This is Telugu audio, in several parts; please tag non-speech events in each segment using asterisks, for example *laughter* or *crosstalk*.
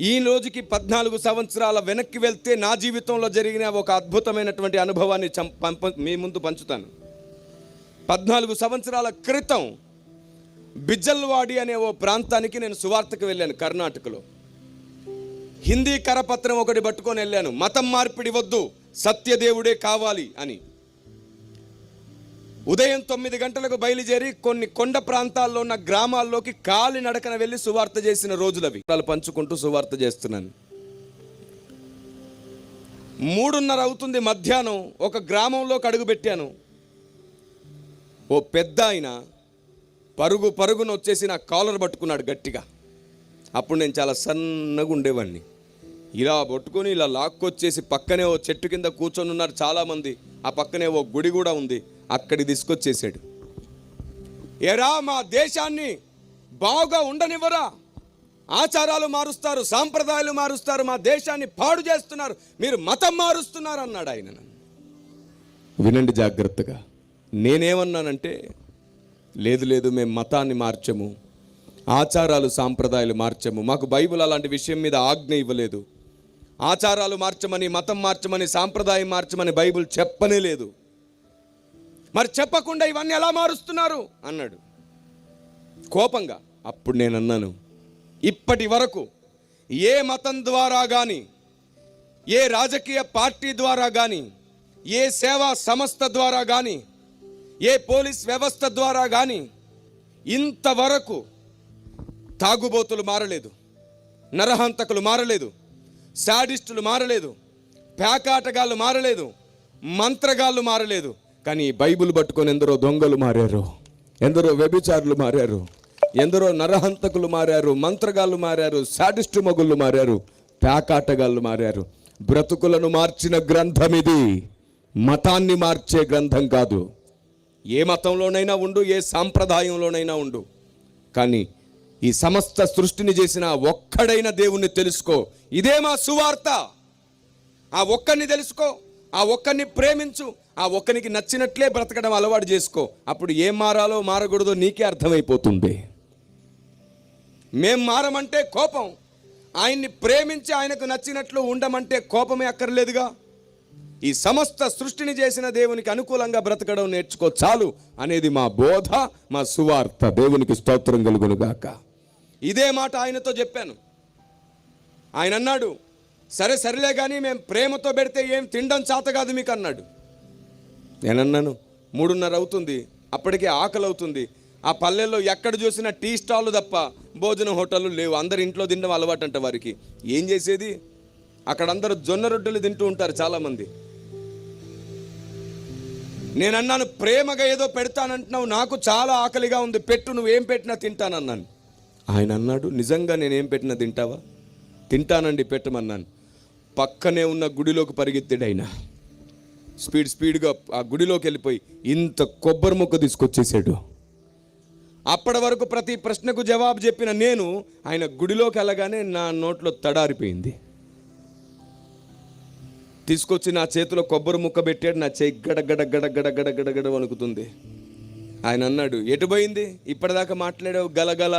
ఈ రోజుకి పద్నాలుగు సంవత్సరాల వెనక్కి వెళ్తే నా జీవితంలో జరిగిన ఒక అద్భుతమైనటువంటి అనుభవాన్ని పంప- మీ ముందు పంచుతాను. పద్నాలుగు సంవత్సరాల క్రితం బిజ్జల్వాడి అనే ఓ ప్రాంతానికి నేను సువార్తకు వెళ్ళాను కర్ణాటకలో. హిందీ కరపత్రం ఒకటి పట్టుకొని వెళ్ళాను. మతం మార్పిడి వద్దు సత్యదేవుడే కావాలి అని. ఉదయం తొమ్మిది గంటలకు బయలుదేరి కొన్ని కొండ ప్రాంతాల్లో ఉన్న గ్రామాల్లోకి కాలి నడకన వెళ్ళి సువార్త చేసిన రోజులవి. వాళ్ళు పంచుకుంటూ సువార్త చేస్తున్నాను. మూడున్నర అవుతుంది మధ్యాహ్నం. ఒక గ్రామంలోకి అడుగు పెట్టాను. ఓ పెద్ద ఆయన పరుగు పరుగున వచ్చేసి నా కాలర్ పట్టుకున్నాడు గట్టిగా. అప్పుడు నేను చాలా సన్నగా ఉండేవాడిని ఇలా పట్టుకొని ఇలా లాక్కొచ్చేసి పక్కనే ఓ చెట్టు కింద కూర్చొని ఉన్నారు చాలామంది. ఆ పక్కనే ఓ గుడి కూడా ఉంది. అక్కడికి తీసుకొచ్చేసాడు. ఎరా మా దేశాన్ని బాగా ఉండనివ్వరా? ఆచారాలు మారుస్తారు సాంప్రదాయాలు మారుస్తారు మా దేశాన్ని పాడు చేస్తున్నారు మీరు మతం మారుస్తున్నారు అన్నాడు ఆయన నన్ను. వినండి జాగ్రత్తగా నేనేమన్నానంటే లేదు లేదు మేము మతాన్ని మార్చము ఆచారాలు సాంప్రదాయాలు మార్చము మాకు బైబిల్ అలాంటి విషయం మీద ఆజ్ఞ ఇవ్వలేదు. ఆచారాలు మార్చమని మతం మార్చమని సాంప్రదాయం మార్చమని బైబిల్ చెప్పనే లేదు. మరి చెప్పకుండా ఇవన్నీ ఎలా మారుస్తున్నారు? అన్నాడు. కోపంగా అప్పుడు నేను అన్నాను ఇప్పటి వరకు ఏ మతం ద్వారా కానీ ఏ రాజకీయ పార్టీ ద్వారా కానీ ఏ సేవా సంస్థ ద్వారా కానీ ఏ పోలీస్ వ్యవస్థ ద్వారా కానీ ఇంతవరకు తాగుబోతులు మారలేదు నరహంతకులు మారలేదు శాడిస్టులు మారలేదు పేకాటగాళ్ళు మారలేదు మంత్రగాళ్ళు మారలేదు కానీ బైబిల్ పట్టుకొని ఎందరో దొంగలు మారారు ఎందరో వ్యభిచారులు మారారు ఎందరో నరహంతకులు మారారు మంత్రగాళ్ళు మారారు శాడిస్టు మగుళ్ళు మారారు పేకాటగాళ్ళు మారారు. బ్రతుకులను మార్చిన గ్రంథం ఇది. మతాన్ని మార్చే గ్రంథం కాదు. ఏ మతంలోనైనా ఉండు ఏ సాంప్రదాయంలోనైనా ఉండు. కానీ ఈ సమస్త సృష్టిని చేసిన ఒక్కడైన దేవుణ్ణి తెలుసుకో. ఇదే మా సువార్త. ఆ ఒక్కరిని తెలుసుకో. ఆ ఒక్కరిని ప్రేమించు ఆ ఒక్కనికి నచ్చినట్లే బ్రతకడం అలవాటు చేసుకో. అప్పుడు ఏం మారాలో మారకూడదో నీకే అర్థమైపోతుంది మేం మారమంటే కోపం. ఆయన్ని ప్రేమించి ఆయనకు నచ్చినట్లు ఉండమంటే కోపమే అక్కర్లేదుగా. ఈ సమస్త సృష్టిని చేసిన దేవునికి అనుకూలంగా బ్రతకడం నేర్చుకో చాలు అనేది మా బోధ మా సువార్త. దేవునికి స్తోత్రం కలుగునుగాక. ఇదే మాట ఆయనతో చెప్పాను. ఆయన అన్నాడు సరే సరేలే కానీ మేము ప్రేమతో పెడితే ఏం తినడం చేత కాదు మీకు అన్నాడు నేనన్నాను మూడున్నర అవుతుంది అప్పటికే ఆకలి అవుతుంది ఆ పల్లెల్లో ఎక్కడ చూసినా టీ స్టాళ్ళు తప్ప భోజనం హోటళ్ళు లేవు. అందరు ఇంట్లో తినడం అలవాటు అంట వారికి. ఏం చేసేది? అక్కడ అందరూ జొన్న రొట్టెలు తింటూ ఉంటారు చాలామంది. నేను అన్నాను ప్రేమగా ఏదో పెడతానంటున్నావు నాకు చాలా ఆకలిగా ఉంది పెట్టు నువ్వేం పెట్టినా తింటానన్నాను. ఆయన అన్నాడు నిజంగా నేనేం పెట్టినా తింటావా? తింటానండి పెట్టమన్నాను. పక్కనే ఉన్న గుడిలోకి పరిగెత్తాడు ఆయన స్పీడ్ స్పీడ్గా ఆ గుడిలోకి వెళ్ళిపోయి ఇంత కొబ్బరి ముక్క తీసుకొచ్చేసాడు. అప్పటి వరకు ప్రతి ప్రశ్నకు జవాబు చెప్పిన నేను ఆయన గుడిలోకి వెళ్ళగానే నా నోట్లో తడారిపోయింది. తీసుకొచ్చి నా చేతిలో కొబ్బరి ముక్క పెట్టాడు నా చేయి గడ గడ గడ గడ గడ గడ గడ వణుకుతుంది. ఆయన అన్నాడు ఎటు పోయింది? ఇప్పటిదాకా మాట్లాడావు గలగల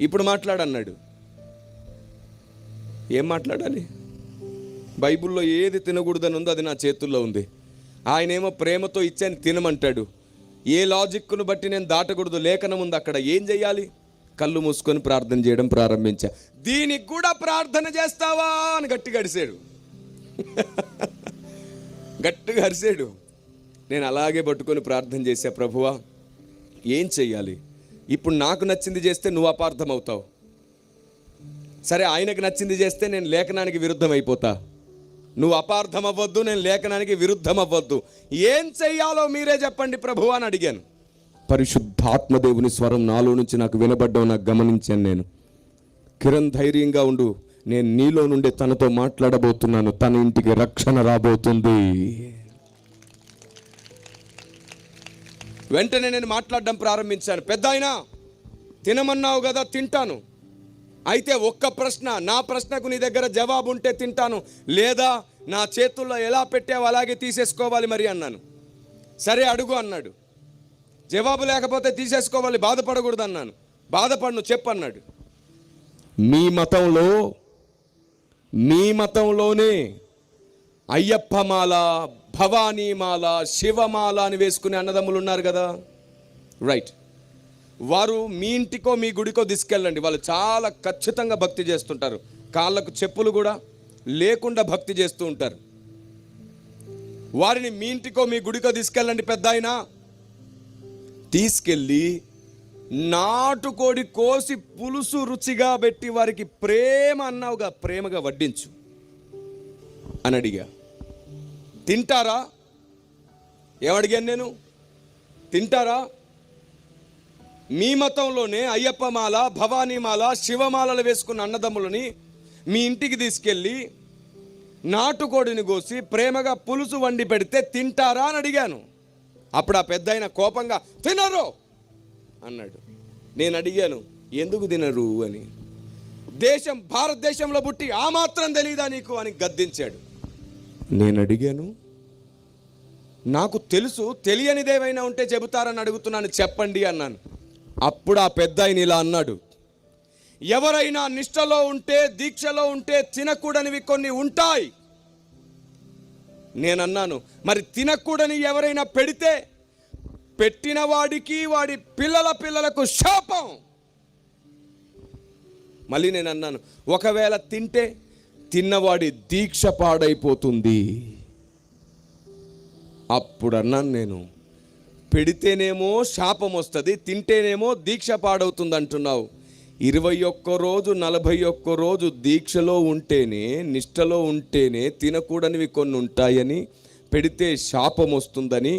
ఇప్పుడు మాట్లాడన్నాడు. ఏం మాట్లాడాలి? బైబిల్లో ఏది తినకూడదని ఉందో అది నా చేతుల్లో ఉంది. ఆయనేమో ప్రేమతో ఇచ్చాను తినమంటాడు. ఏ లాజిక్ను బట్టి నేను దాటకూడదు లేఖనం ఉంది అక్కడ. ఏం చేయాలి కళ్ళు మూసుకొని ప్రార్థన చేయడం ప్రారంభించా. దీనికి కూడా ప్రార్థన చేస్తావా అని గట్టిగా అడిసాడు *laughs* గట్టిగా అరిసాడు. నేను అలాగే పట్టుకొని ప్రార్థన చేశా ప్రభువా ఏం చెయ్యాలి? ఇప్పుడు నాకు నచ్చింది చేస్తే నువ్వు అపార్థం అవుతావు సరే ఆయనకు నచ్చింది చేస్తే నేను లేఖనానికి విరుద్ధం అయిపోతా నువ్వు అపార్థం అవ్వద్దు నేను లేఖనానికి విరుద్ధం అవ్వద్దు ఏం చెయ్యాలో మీరే చెప్పండి ప్రభు అని అడిగాను. పరిశుద్ధాత్మదేవుని స్వరం నాలో నుంచి నాకు వినబడ్డం నాకు గమనించాను నేను. కిరణ్ ధైర్యంగా ఉండు. నేను నీలో నుండి తనతో మాట్లాడబోతున్నాను. తన ఇంటికి రక్షణ రాబోతుంది. వెంటనే నేను మాట్లాడడం ప్రారంభించాను. పెద్ద అయినా తినమన్నావు కదా తింటాను. అయితే ఒక్క ప్రశ్న నా ప్రశ్నకు నీ దగ్గర జవాబు ఉంటే తింటాను. లేదా నా చేతుల్లో ఎలా పెట్టావు అలాగే తీసేసుకోవాలి మరి అన్నాను. సరే అడుగు అన్నాడు. జవాబు లేకపోతే తీసేసుకోవాలి బాధపడకూడదు అన్నాను బాధపడను చెప్పన్నాడు మీ మతంలో మీ మతంలోనే అయ్యప్పమాల భవానీమాల శివమాల అని వేసుకునే అన్నదమ్ములు ఉన్నారు కదా? రైట్. వారు మీ ఇంటికో మీ గుడికో తీసుకెళ్ళండి. వాళ్ళు చాలా ఖచ్చితంగా భక్తి చేస్తుంటారు. కాళ్ళకు చెప్పులు కూడా లేకుండా భక్తి చేస్తూ ఉంటారు. వారిని మీ ఇంటికో మీ గుడికో తీసుకెళ్ళండి పెద్ద ఆయన. తీసుకెళ్ళి నాటుకోడి కోసి పులుసు రుచిగా పెట్టి వారికి ప్రేమ అన్నావుగా ప్రేమగా వడ్డించు అని అడిగా. తింటారా? ఏమడిగాను నేను? తింటారా? మీ మతంలోనే అయ్యప్పమాల భవానీమాల శివమాలలు వేసుకున్న అన్నదమ్ములని మీ ఇంటికి తీసుకెళ్ళి నాటుకోడిని కోసి ప్రేమగా పులుసు వండి పెడితే తింటారా అని అడిగాను. అప్పుడు ఆ పెద్ద ఆయన కోపంగా తినరు! అన్నాడు. నేను అడిగాను ఎందుకు తినరు? అని. దేశం భారతదేశంలో పుట్టి ఆ మాత్రం తెలియదా నీకు? అని గద్దించాడు. నేను అడిగాను నాకు తెలుసు తెలియనిదేమైనా ఉంటే చెబుతారని అడుగుతున్నాను చెప్పండి అన్నాను. అప్పుడు ఆ పెద్ద ఆయన ఇలా అన్నాడు ఎవరైనా నిష్టలో ఉంటే దీక్షలో ఉంటే తినకూడనివి కొన్ని ఉంటాయి. నేనన్నాను మరి తినకూడని ఎవరైనా పెడితే పెట్టిన వాడికి వాడి పిల్లల పిల్లలకు శాపం. మళ్ళీ నేను అన్నాను ఒకవేళ తింటే తిన్నవాడి దీక్ష పాడైపోతుంది. అప్పుడు అన్నాను నేను పెడితేనేమో శాపం వస్తుంది తింటేనేమో దీక్ష పాడవుతుంది అంటున్నావు ఇరవై ఒక్క రోజు నలభై ఒక్క రోజు దీక్షలో ఉంటేనే నిష్టలో ఉంటేనే తినకూడనివి కొన్ని ఉంటాయని పెడితే శాపం వస్తుందని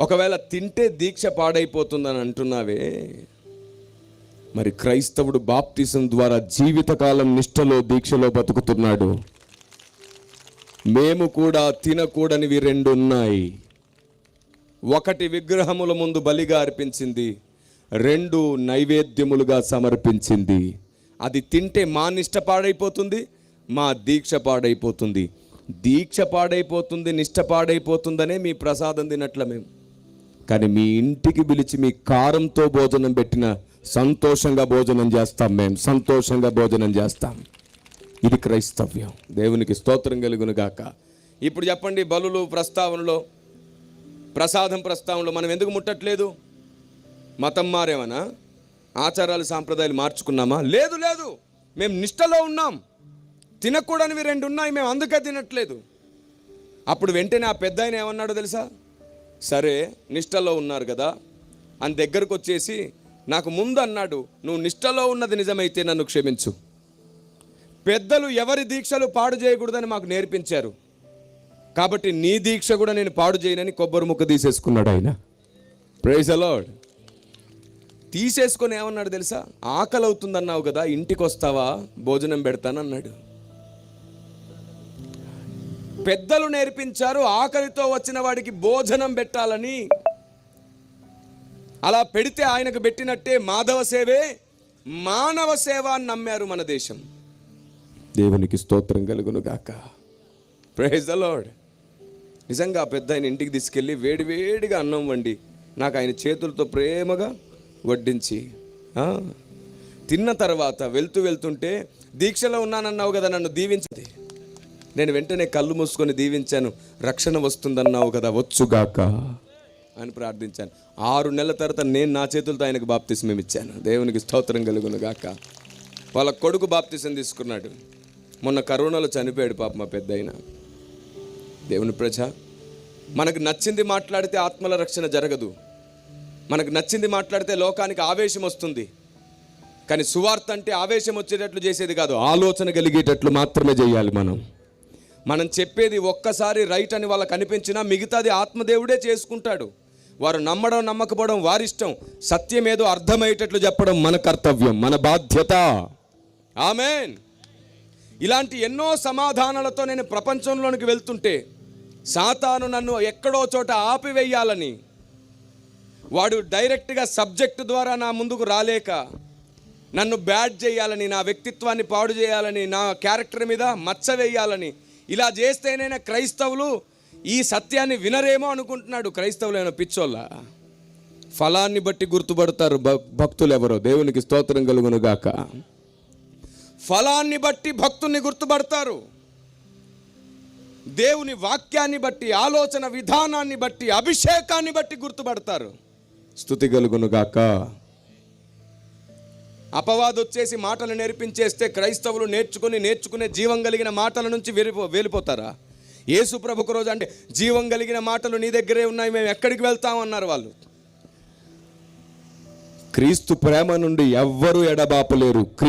ఒకవేళ తింటే దీక్ష పాడైపోతుందని అంటున్నావే. మరి క్రైస్తవుడు బాప్తిసం ద్వారా జీవితకాలం నిష్టలో దీక్షలో బతుకుతున్నాడు. మేము కూడా తినకూడనివి రెండు ఉన్నాయి ఒకటి విగ్రహముల ముందు బలిగా అర్పించింది రెండు నైవేద్యములుగా సమర్పించింది. అది తింటే మా నిష్ట పాడైపోతుంది మా దీక్ష పాడైపోతుంది. దీక్ష పాడైపోతుంది నిష్ట పాడైపోతుందనే మీ ప్రసాదం తినట్ల మేము. కానీ మీ ఇంటికి పిలిచి మీ కారంతో భోజనం పెట్టిన సంతోషంగా భోజనం చేస్తాం మేము సంతోషంగా భోజనం చేస్తాం. ఇది క్రైస్తవ్యం. దేవునికి స్తోత్రం కలుగును గాక. ఇప్పుడు చెప్పండి బలులు ప్రస్తావనలో ప్రసాదం ప్రస్తావంలో మనం ఎందుకు ముట్టట్లేదు? మతం మారేమనా ఆచారాలు సాంప్రదాయాలు మార్చుకున్నామా? లేదు లేదు. మేము నిష్టలో ఉన్నాం. తినకూడనివి రెండు ఉన్నాయి మేము అందుకే తినట్లేదు. అప్పుడు వెంటనే ఆ పెద్ద ఆయన ఏమన్నాడో తెలుసా? సరే నిష్టలో ఉన్నారు కదా. అని దగ్గరకు వచ్చేసి నాకు ముందు అన్నాడు నువ్వు నిష్టలో ఉన్నది నిజమైతే నన్ను క్షమించు. పెద్దలు ఎవరి దీక్షలు పాడు చేయకూడదని మాకు నేర్పించారు. కాబట్టి నీ దీక్ష కూడా నేను పాడు చేయనని కొబ్బరి ముక్క తీసేసుకున్నాడు ఆయన. ప్రైజ్ అలాడ్ తీసేసుకొని ఏమన్నాడు తెలుసా? ఆకలి అవుతుందన్నావు కదా ఇంటికి వస్తావా భోజనం పెడతానన్నాడు. పెద్దలు నేర్పించారు ఆకలితో వచ్చిన వాడికి భోజనం పెట్టాలని. అలా పెడితే ఆయనకు పెట్టినట్టే మాధవ సేవే మానవ సేవ అని నమ్మారు మన దేశం. దేవునికి స్తోత్రం కలుగును గాక. ప్రైజ్ ద లార్డ్ నిజంగా ఆ పెద్ద ఆయన ఇంటికి తీసుకెళ్ళి వేడివేడిగా అన్నం వండి నాకు ఆయన చేతులతో ప్రేమగా వడ్డించి తిన్న తర్వాత వెళ్తూ వెళ్తుంటే దీక్షలో ఉన్నానన్నావు కదా నన్ను దీవించది. నేను వెంటనే కళ్ళు మూసుకొని దీవించాను. రక్షణ వస్తుందన్నావు కదా వచ్చుగాక. అని ప్రార్థించాను. ఆరు నెలల తర్వాత నేను నా చేతులతో ఆయనకు బాప్తిస్మం ఇచ్చాను. దేవునికి స్తోత్రం కలుగును గాక. వాళ్ళ కొడుకు బాప్తిసం తీసుకున్నాడు. మొన్న కరోనాలో చనిపోయాడు పాప మా పెద్ద దేవుని ప్రజ మనకు నచ్చింది మాట్లాడితే ఆత్మల రక్షణ జరగదు. మనకు నచ్చింది మాట్లాడితే లోకానికి ఆవేశం వస్తుంది. కానీ సువార్త అంటే ఆవేశం వచ్చేటట్లు చేసేది కాదు ఆలోచన కలిగేటట్లు మాత్రమే చేయాలి మనం. మనం చెప్పేది ఒక్కసారి రైట్ అని వాళ్ళకి అనిపించినా మిగతాది ఆత్మదేవుడే చేసుకుంటాడు. వారు నమ్మడం నమ్మకపోవడం వారిష్టం. సత్యం ఏదో అర్థమయ్యేటట్లు చెప్పడం మన కర్తవ్యం మన బాధ్యత. ఆమెన్. ఇలాంటి ఎన్నో సమాధానాలతో నేను ప్రపంచంలోనికి వెళ్తుంటే సాతాను నన్ను ఎక్కడో చోట ఆపివేయాలని. వాడు డైరెక్ట్గా సబ్జెక్ట్ ద్వారా నా ముందుకు రాలేక నన్ను బ్యాడ్ చేయాలని నా వ్యక్తిత్వాన్ని పాడు చేయాలని నా క్యారెక్టర్ మీద మచ్చ వేయాలని. ఇలా చేస్తేనైనా క్రైస్తవులు ఈ సత్యాన్ని వినరేమో అనుకుంటున్నాడు క్రైస్తవులైన పిచ్చోళ్ళ. ఫలాన్ని బట్టి గుర్తుపడతారు భక్తులు ఎవరో దేవునికి స్తోత్రం కలుగునుగాక ఫలాన్ని బట్టి భక్తుల్ని గుర్తుపడతారు. దేవుని వాక్యాన్ని బట్టి ఆలోచన విధానాన్ని బట్టి అభిషేకాన్ని బట్టి గుర్తుపడతారు. స్థుతి కలుగును గాక. అపవాదు వచ్చేసి మాటలు నేర్పించేస్తే క్రైస్తవులు నేర్చుకుని నేర్చుకునే జీవం కలిగిన మాటల నుంచి వెళ్ళిపో వెళ్ళిపోతారా? యేసు ప్రభుకు రోజు అంటే జీవం కలిగిన మాటలు నీ దగ్గరే ఉన్నాయి మేము ఎక్కడికి వెళ్తామన్నారు వాళ్ళు. క్రీస్తు ప్రేమ నుండి ఎవ్వరూ ఎడబాపలేరు.